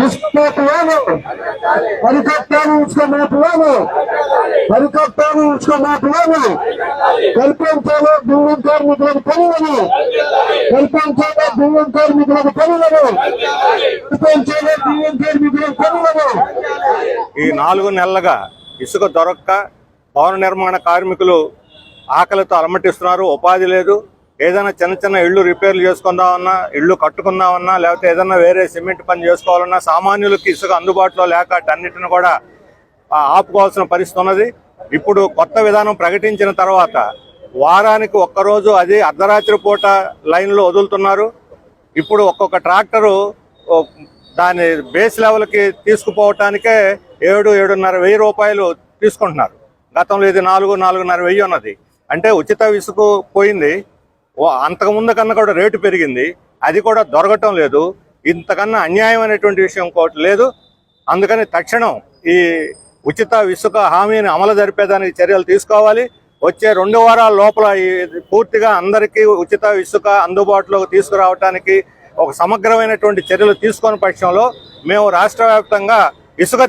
ఇసుక మాఫియాను అరికట్టాను ఇసుక మాఫియాను అరికట్టాను ఇసుక మాఫియాను కల్పించాలో బిల్లం కార్మికులకు పనులను కల్పించాలో బిల్లం కార్మికులకు పనులను కల్పించాలో బిల్లం కార్మికులకు పనులను ఈ నాలుగు నెలలుగా ఇసుక దొరక్క భవన నిర్మాణ కార్మికులు ఆకలితో అలమటిస్తున్నారు ఉపాధి లేదు. ఏదైనా చిన్న చిన్న ఇళ్ళు రిపేర్లు చేసుకుందామన్నా ఇళ్ళు కట్టుకుందామన్నా లేకపోతే ఏదైనా వేరే సిమెంట్ పని చేసుకోవాలన్నా సామాన్యులకి ఇసుక అందుబాటులో లేక అన్నిటిని కూడా ఆపుకోవాల్సిన పరిస్థితి ఉన్నది. ఇప్పుడు కొత్త విధానం ప్రకటించిన తర్వాత వారానికి ఒక్కరోజు అది అర్ధరాత్రి పూట లైన్లో వదులుతున్నారు. ఇప్పుడు ఒక్కొక్క ట్రాక్టరు దాని బేస్ లెవెల్కి తీసుకుపోవటానికే ఏడు ఏడున్నర వెయ్యి రూపాయలు తీసుకుంటున్నారు. గతంలో ఇది నాలుగు నాలుగున్నర వెయ్యి ఉన్నది. అంటే ఉచిత ఇసుక పోయింది. అంతకుముందు కన్నా కూడా రేటు పెరిగింది. అది కూడా దొరకటం లేదు. ఇంతకన్నా అన్యాయం అనేటువంటి విషయం ఇంకోటి లేదు. అందుకని తక్షణం ఈ ఉచిత ఇసుక హామీని అమలు జరిపేదానికి చర్యలు తీసుకోవాలి. వచ్చే రెండు వారాల లోపల ఈ పూర్తిగా అందరికీ ఉచిత ఇసుక అందుబాటులోకి తీసుకురావడానికి ఒక సమగ్రమైనటువంటి చర్యలు తీసుకున్న పక్షంలో మేము రాష్ట్ర వ్యాప్తంగా ఇసుక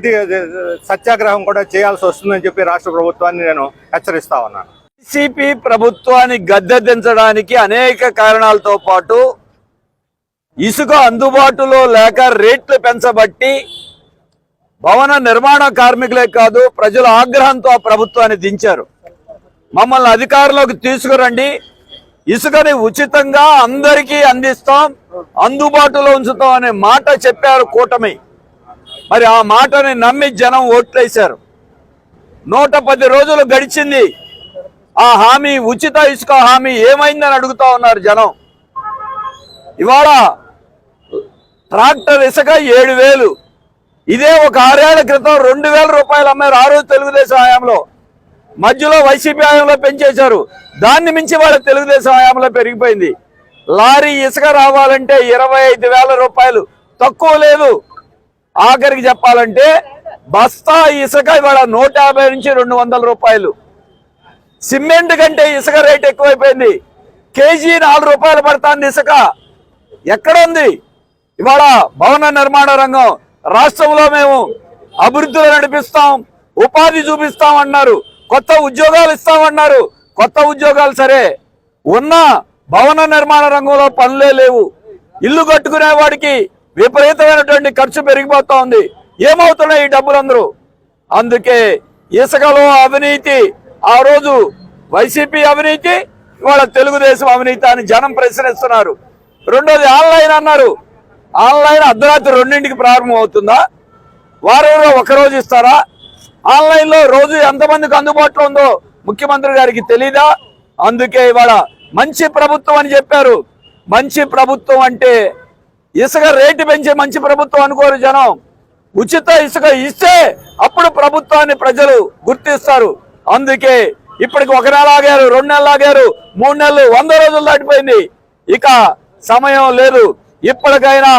సత్యాగ్రహం కూడా చేయాల్సి వస్తుందని చెప్పి రాష్ట్ర ప్రభుత్వాన్ని నేను హెచ్చరిస్తా ఉన్నాను. వైసీపీ ప్రభుత్వాన్ని గద్దెదించడానికి అనేక కారణాలతో పాటు ఇసుక అందుబాటులో లేక రేట్లు పెంచబట్టి భవన నిర్మాణ కార్మికులే కాదు ప్రజల ఆగ్రహంతో ఆ ప్రభుత్వాన్ని దించారు. మమ్మల్ని అధికారంలోకి తీసుకురండి. ఇసుకని ఉచితంగా అందరికీ అందిస్తాం అందుబాటులో ఉంచుతాం అనే మాట చెప్పారు కూటమి. మరి ఆ మాటని నమ్మి జనం ఓట్లేశారు. నూట పది రోజులు గడిచింది. ఆ హామీ ఉచిత ఇసుక హామీ ఏమైందని అడుగుతా ఉన్నారు జనం. ఇవాళ ట్రాక్టర్ ఇసుక ఏడు వేలు. ఇదే ఒక ఆరేళ్ళ క్రితం రెండు వేల రూపాయలు అమ్మారు ఆ రోజు తెలుగుదేశం హయాంలో. మధ్యలో వైసీపీ హయాంలో పెంచేశారు. దాన్ని మించి వాళ్ళ తెలుగుదేశం హయాంలో పెరిగిపోయింది. లారీ ఇసుక రావాలంటే ఇరవై ఐదు వేల రూపాయలు. తక్కువ లేదు. ఆఖరికి చెప్పాలంటే బస్తా ఇసుక ఇవాళ నూట యాభై నుంచి రెండు వందల రూపాయలు. సిమెంట్ కంటే ఇసుక రేట్ ఎక్కువైపోయింది. కేజీ నాలుగు రూపాయలు పడుతుంది ఇసుక. ఎక్కడ ఉంది ఇవాళ భవన నిర్మాణ రంగం. రాష్ట్రంలో మేము అభివృద్ధిలో నడిపిస్తాం ఉపాధి చూపిస్తాం అన్నారు. కొత్త ఉద్యోగాలు ఇస్తామన్నారు కొత్త ఉద్యోగాలు సరే. ఉన్న భవన నిర్మాణ రంగంలో పనులే లేవు. ఇల్లు కట్టుకునే వాడికి విపరీతమైనటువంటి ఖర్చు పెరిగిపోతా ఉంది. ఏమవుతున్నాయి ఈ డబ్బులందరూ? అందుకే ఇసుకలో అవినీతి ఆ రోజు వైసీపీ అవినీతి ఇవాళ తెలుగుదేశం అవినీతి అని జనం ప్రశ్నిస్తున్నారు. రెండోది ఆన్లైన్ అన్నారు. ఆన్లైన్ అర్ధరాత్రి రెండింటికి ప్రారంభం అవుతుందా? వారంలో ఒకరోజు ఇస్తారా? ఆన్లైన్లో రోజు ఎంతమందికి అందుబాటులో ఉందో ముఖ్యమంత్రి గారికి తెలీదా? అందుకే ఇవాళ మంచి ప్రభుత్వం అని చెప్పారు. మంచి ప్రభుత్వం అంటే ఇసుక రేటు పెంచే మంచి ప్రభుత్వం అనుకోరు జనం. ఉచిత ఇసుక ఇస్తే అప్పుడు ప్రభుత్వాన్ని ప్రజలు గుర్తిస్తారు. అందుకే ఇప్పటికి ఒక నెల ఆగారు రెండు నెలలు ఆగారు మూడు నెలలు వంద రోజులు దాటిపోయింది. ఇక సమయం లేదు. ఇప్పటికైనా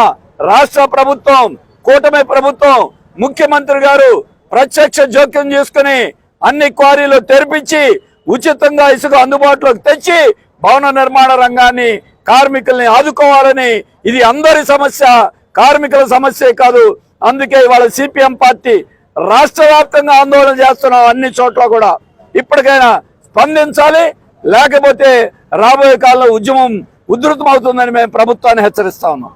రాష్ట్ర ప్రభుత్వం కూటమి ప్రభుత్వం ముఖ్యమంత్రి గారు ప్రత్యక్ష జోక్యం చేసుకుని అన్ని క్వారీలు తెరిపించి ఉచితంగా ఇసుక అందుబాటులోకి తెచ్చి భవన నిర్మాణ రంగాన్ని కార్మికుల్ని ఆదుకోవాలని ఇది అందరి సమస్య. కార్మికుల సమస్యే కాదు. అందుకే ఇవాళ సిపిఎం పార్టీ రాష్ట్ర వ్యాప్తంగా ఆందోళన చేస్తున్నాం అన్ని చోట్ల కూడా ఇప్పటికైనా స్పందించాలి. లేకపోతే రాబోయే కాలంలో ఉద్యమం ఉధృతమవుతుందని మేము ప్రభుత్వాన్ని హెచ్చరిస్తా ఉన్నాం.